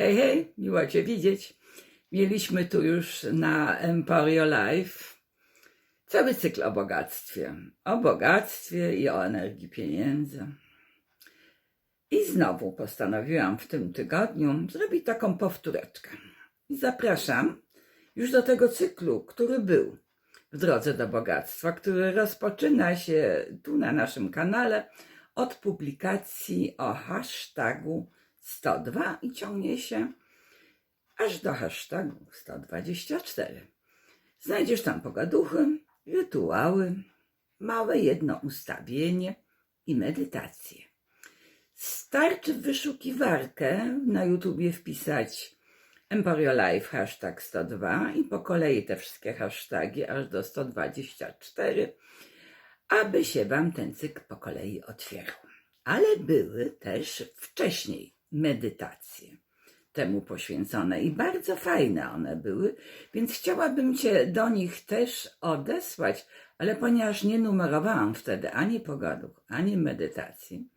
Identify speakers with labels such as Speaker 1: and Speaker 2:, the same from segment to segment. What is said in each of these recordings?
Speaker 1: Hej, hej, miło Cię widzieć. Mieliśmy tu już na Emporio Live cały cykl o bogactwie. O bogactwie i o energii pieniędzy. I znowu postanowiłam w tym tygodniu zrobić taką powtóreczkę. Zapraszam już do tego cyklu, który był w drodze do bogactwa, który rozpoczyna się tu na naszym kanale od publikacji o hashtagu 102 i ciągnie się aż do hashtagu 124. Znajdziesz tam pogaduchy, rytuały, małe jedno ustawienie i medytację. Starczy w wyszukiwarkę na YouTubie wpisać Emporio Life hashtag 102 i po kolei te wszystkie hasztagi aż do 124, aby się Wam ten cykl po kolei otwierał. Ale były też wcześniej medytacje temu poświęcone. I bardzo fajne one były, więc chciałabym Cię do nich też odesłać, ale ponieważ nie numerowałam wtedy ani pogadów, ani medytacji,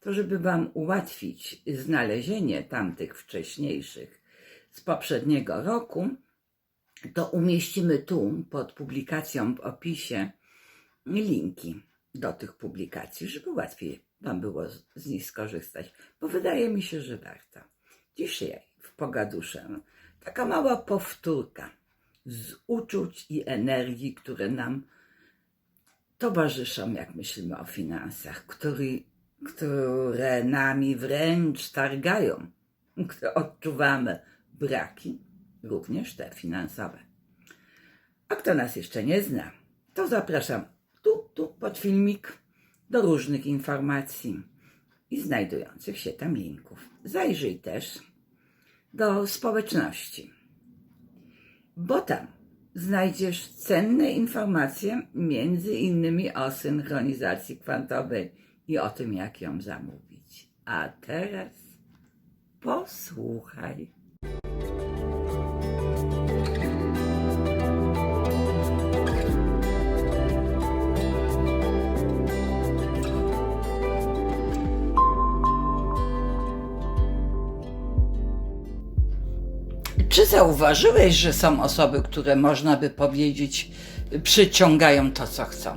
Speaker 1: to żeby Wam ułatwić znalezienie tamtych wcześniejszych z poprzedniego roku, to umieścimy tu pod publikacją w opisie linki do tych publikacji, żeby łatwiej Wam było z- nich skorzystać, bo wydaje mi się, że warto. Dzisiaj w Pogadusze taka mała powtórka z uczuć i energii, które nam towarzyszą, jak myślimy o finansach, który, które nami wręcz targają, które odczuwamy braki, również te finansowe. A kto nas jeszcze nie zna, to zapraszam tu, tu pod filmik do różnych informacji i znajdujących się tam linków. Zajrzyj też do społeczności, bo tam znajdziesz cenne informacje, między innymi o synchronizacji kwantowej i o tym, jak ją zamówić. A teraz posłuchaj. Czy zauważyłeś, że są osoby, które można by powiedzieć przyciągają to, co chcą?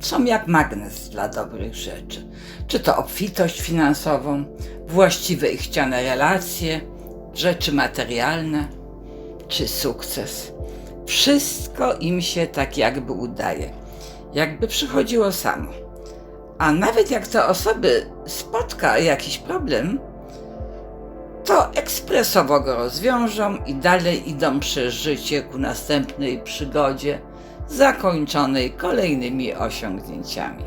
Speaker 1: Są jak magnes dla dobrych rzeczy. Czy to obfitość finansową, właściwe i chciane relacje, rzeczy materialne, czy sukces. Wszystko im się tak jakby udaje, jakby przychodziło samo. A nawet jak te osoby spotka jakiś problem, to ekspresowo go rozwiążą i dalej idą przez życie ku następnej przygodzie, zakończonej kolejnymi osiągnięciami.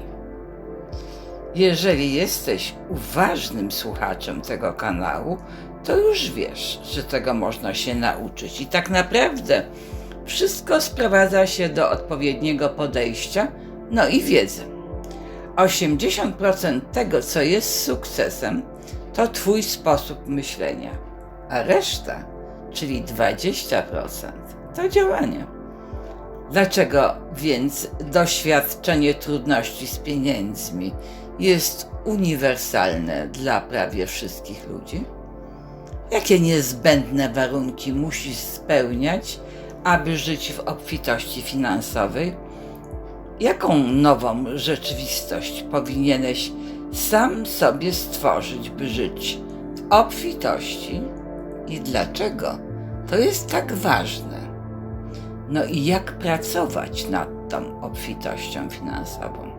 Speaker 1: Jeżeli jesteś uważnym słuchaczem tego kanału, to już wiesz, że tego można się nauczyć. I tak naprawdę wszystko sprowadza się do odpowiedniego podejścia, no i wiedzy. 80% tego, co jest sukcesem, to Twój sposób myślenia, a reszta, czyli 20%, to działanie. Dlaczego więc doświadczenie trudności z pieniędzmi jest uniwersalne dla prawie wszystkich ludzi? Jakie niezbędne warunki musisz spełniać, aby żyć w obfitości finansowej? Jaką nową rzeczywistość powinieneś sam sobie stworzyć, by żyć w obfitości? I dlaczego to jest tak ważne? No i jak pracować nad tą obfitością finansową?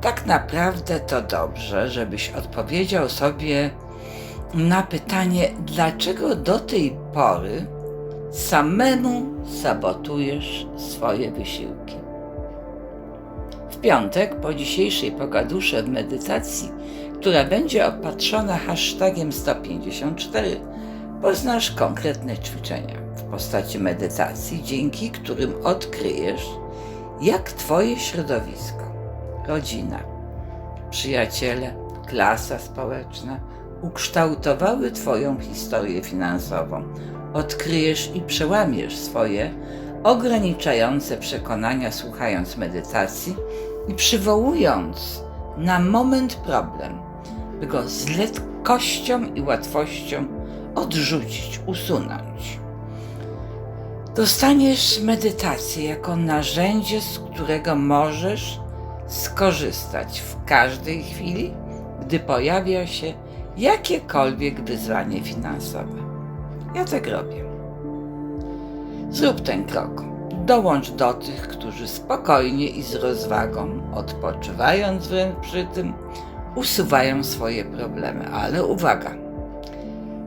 Speaker 1: Tak naprawdę to dobrze, żebyś odpowiedział sobie na pytanie, dlaczego do tej pory samemu sabotujesz swoje wysiłki. W piątek, po dzisiejszej pogadusze w medytacji, która będzie opatrzona hashtagiem 154, poznasz konkretne ćwiczenia w postaci medytacji, dzięki którym odkryjesz, jak Twoje środowisko, rodzina, przyjaciele, klasa społeczna ukształtowały Twoją historię finansową. Odkryjesz i przełamiesz swoje ograniczające przekonania, słuchając medytacji i przywołując na moment problem, by go z lekkością i łatwością odrzucić, usunąć. Dostaniesz medytację jako narzędzie, z którego możesz skorzystać w każdej chwili, gdy pojawia się jakiekolwiek wyzwanie finansowe. Ja tak robię. Zrób ten krok. Dołącz do tych, którzy spokojnie i z rozwagą, odpoczywając wręcz przy tym, usuwają swoje problemy. Ale uwaga!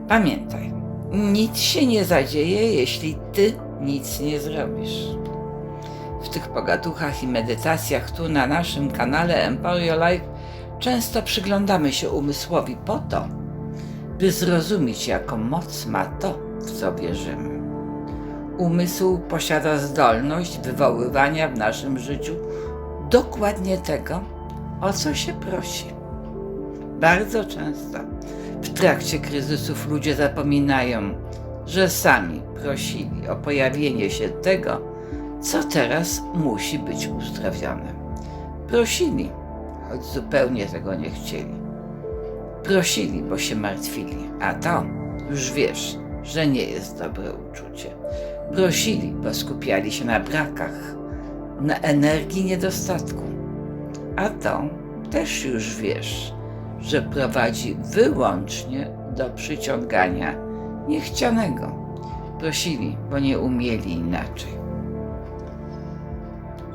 Speaker 1: Pamiętaj, nic się nie zadzieje, jeśli ty nic nie zrobisz. W tych pogaduchach i medytacjach tu na naszym kanale Emporio Life często przyglądamy się umysłowi po to, by zrozumieć, jaką moc ma to, w co wierzymy. Umysł posiada zdolność wywoływania w naszym życiu dokładnie tego, o co się prosi. Bardzo często w trakcie kryzysów ludzie zapominają, że sami prosili o pojawienie się tego, co teraz musi być uzdrowione. Prosili, choć zupełnie tego nie chcieli. Prosili, bo się martwili, a to już wiesz, że nie jest dobre uczucie. Prosili, bo skupiali się na brakach, na energii niedostatku, a to też już wiesz, że prowadzi wyłącznie do przyciągania niechcianego. Prosili, bo nie umieli inaczej.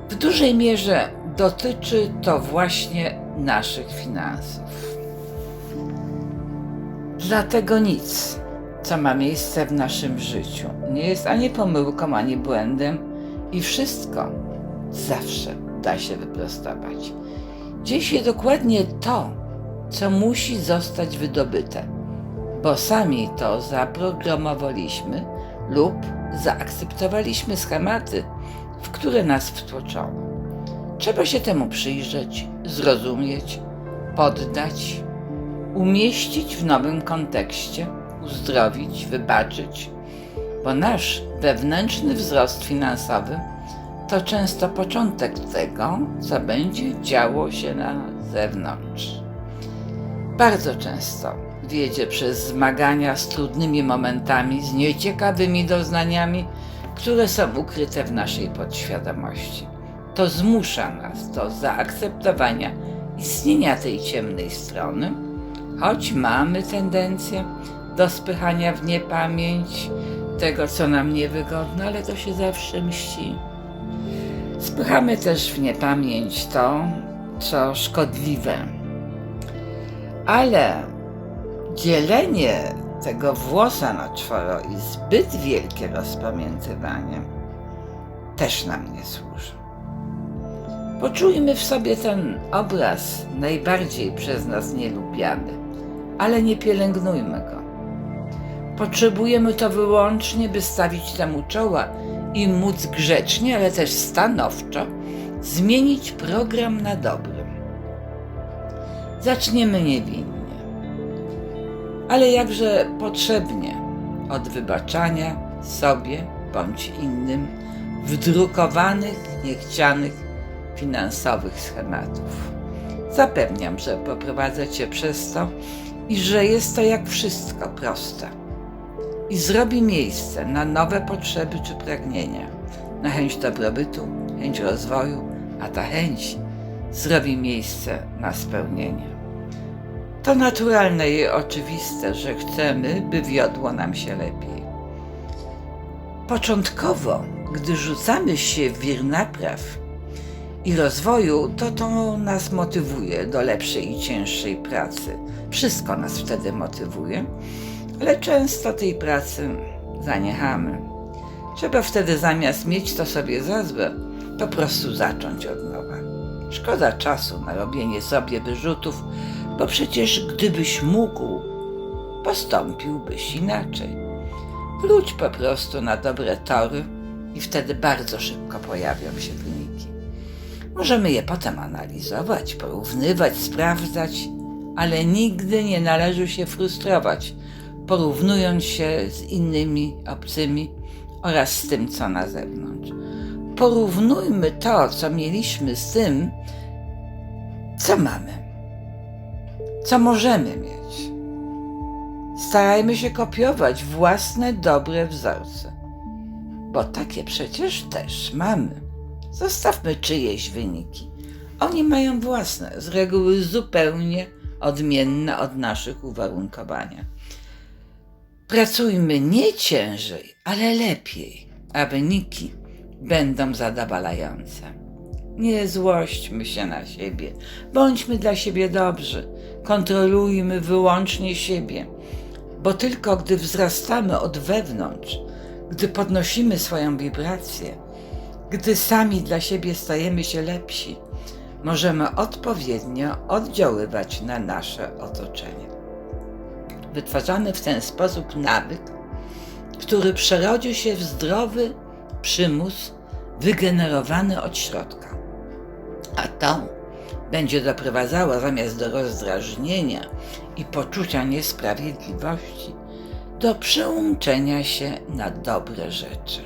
Speaker 1: W dużej mierze dotyczy to właśnie naszych finansów. Dlatego nic, co ma miejsce w naszym życiu, nie jest ani pomyłką, ani błędem i wszystko zawsze da się wyprostować. Dzieje się dokładnie to, co musi zostać wydobyte, bo sami to zaprogramowaliśmy lub zaakceptowaliśmy schematy, w które nas wtłoczono. Trzeba się temu przyjrzeć, zrozumieć, poddać, umieścić w nowym kontekście, uzdrowić, wybaczyć, bo nasz wewnętrzny wzrost finansowy to często początek tego, co będzie działo się na zewnątrz. Bardzo często wiedzie przez zmagania z trudnymi momentami, z nieciekawymi doznaniami, które są ukryte w naszej podświadomości. To zmusza nas do zaakceptowania istnienia tej ciemnej strony, choć mamy tendencję do spychania w niepamięć tego, co nam niewygodne, ale to się zawsze mści. Spychamy też w niepamięć to, co szkodliwe. Ale dzielenie tego włosa na czworo i zbyt wielkie rozpamiętywanie też nam nie służy. Poczujmy w sobie ten obraz najbardziej przez nas nielubiany, ale nie pielęgnujmy go. Potrzebujemy to wyłącznie, by stawić temu czoła i móc grzecznie, ale też stanowczo zmienić program na dobrym. Zaczniemy niewinnie, ale jakże potrzebnie od wybaczania sobie bądź innym wdrukowanych, niechcianych finansowych schematów. Zapewniam, że poprowadzę Cię przez to i że jest to jak wszystko proste. I zrobi miejsce na nowe potrzeby czy pragnienia, na chęć dobrobytu, chęć rozwoju, a ta chęć zrobi miejsce na spełnienie. To naturalne i oczywiste, że chcemy, by wiodło nam się lepiej. Początkowo, gdy rzucamy się w wir napraw i rozwoju, to to nas motywuje do lepszej i cięższej pracy. Wszystko nas wtedy motywuje, ale często tej pracy zaniechamy. Trzeba wtedy zamiast mieć to sobie za złe, po prostu zacząć od nowa. Szkoda czasu na robienie sobie wyrzutów, bo przecież gdybyś mógł, postąpiłbyś inaczej. Wróć po prostu na dobre tory i wtedy bardzo szybko pojawią się wyniki. Możemy je potem analizować, porównywać, sprawdzać, ale nigdy nie należy się frustrować, porównując się z innymi obcymi oraz z tym, co na zewnątrz. Porównujmy to, co mieliśmy, z tym, co mamy, co możemy mieć. Starajmy się kopiować własne dobre wzorce, bo takie przecież też mamy. Zostawmy czyjeś wyniki. Oni mają własne, z reguły zupełnie odmienne od naszych uwarunkowania. Pracujmy nie ciężej, ale lepiej, a wyniki będą zadowalające. Nie złośćmy się na siebie, bądźmy dla siebie dobrzy, kontrolujmy wyłącznie siebie, bo tylko gdy wzrastamy od wewnątrz, gdy podnosimy swoją wibrację, gdy sami dla siebie stajemy się lepsi, możemy odpowiednio oddziaływać na nasze otoczenie. Wytwarzamy w ten sposób nawyk, który przerodzi się w zdrowy przymus wygenerowany od środka. A to będzie doprowadzało zamiast do rozdrażnienia i poczucia niesprawiedliwości, do przełączenia się na dobre rzeczy.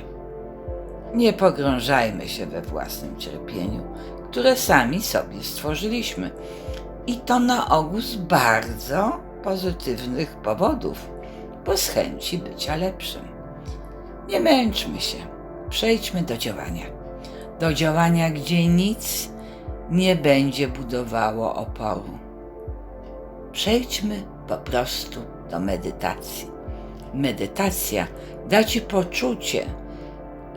Speaker 1: Nie pogrążajmy się we własnym cierpieniu, które sami sobie stworzyliśmy. I to na ogół z bardzo pozytywnych powodów, bo z chęci bycia lepszym. Nie męczmy się, przejdźmy do działania. Do działania, gdzie nic nie będzie budowało oporu. Przejdźmy po prostu do medytacji. Medytacja da ci poczucie,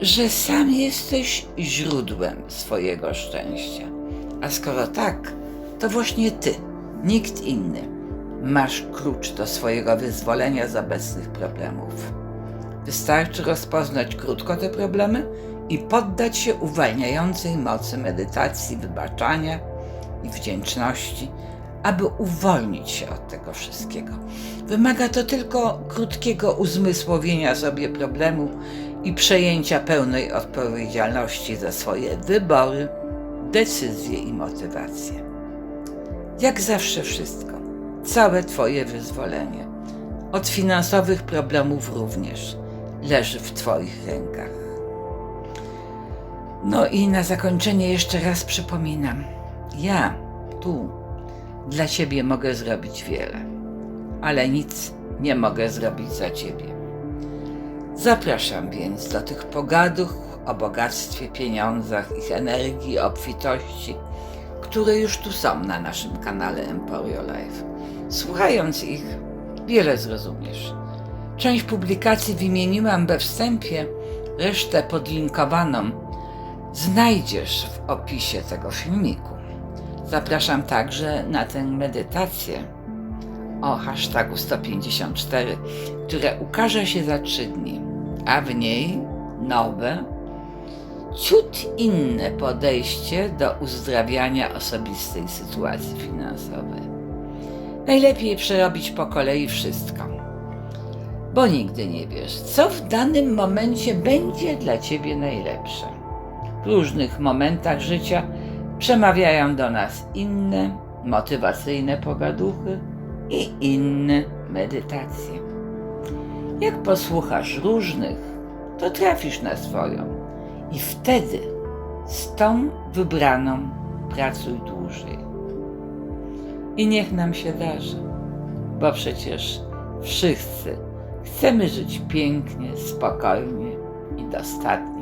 Speaker 1: że sam jesteś źródłem swojego szczęścia. A skoro tak, to właśnie ty, nikt inny, masz klucz do swojego wyzwolenia z obecnych problemów. Wystarczy rozpoznać krótko te problemy i poddać się uwalniającej mocy medytacji, wybaczania i wdzięczności, aby uwolnić się od tego wszystkiego. Wymaga to tylko krótkiego uzmysłowienia sobie problemu i przejęcia pełnej odpowiedzialności za swoje wybory, decyzje i motywacje. Jak zawsze wszystko, całe Twoje wyzwolenie, od finansowych problemów również, leży w Twoich rękach. No i na zakończenie jeszcze raz przypominam: ja tu dla Ciebie mogę zrobić wiele, ale nic nie mogę zrobić za Ciebie. Zapraszam więc do tych pogaduch o bogactwie, pieniądzach, ich energii, obfitości, które już tu są na naszym kanale Emporio Life. Słuchając ich, wiele zrozumiesz. Część publikacji wymieniłam we wstępie, resztę podlinkowaną znajdziesz w opisie tego filmiku. Zapraszam także na tę medytację o hashtagu 154, które ukaże się za trzy dni, a w niej nowe, ciut inne podejście do uzdrawiania osobistej sytuacji finansowej. Najlepiej przerobić po kolei wszystko, bo nigdy nie wiesz, co w danym momencie będzie dla ciebie najlepsze. W różnych momentach życia przemawiają do nas inne motywacyjne pogaduchy i inne medytacje. Jak posłuchasz różnych, to trafisz na swoją i wtedy z tą wybraną pracuj dłużej. I niech nam się darzy, bo przecież wszyscy chcemy żyć pięknie, spokojnie i dostatnio.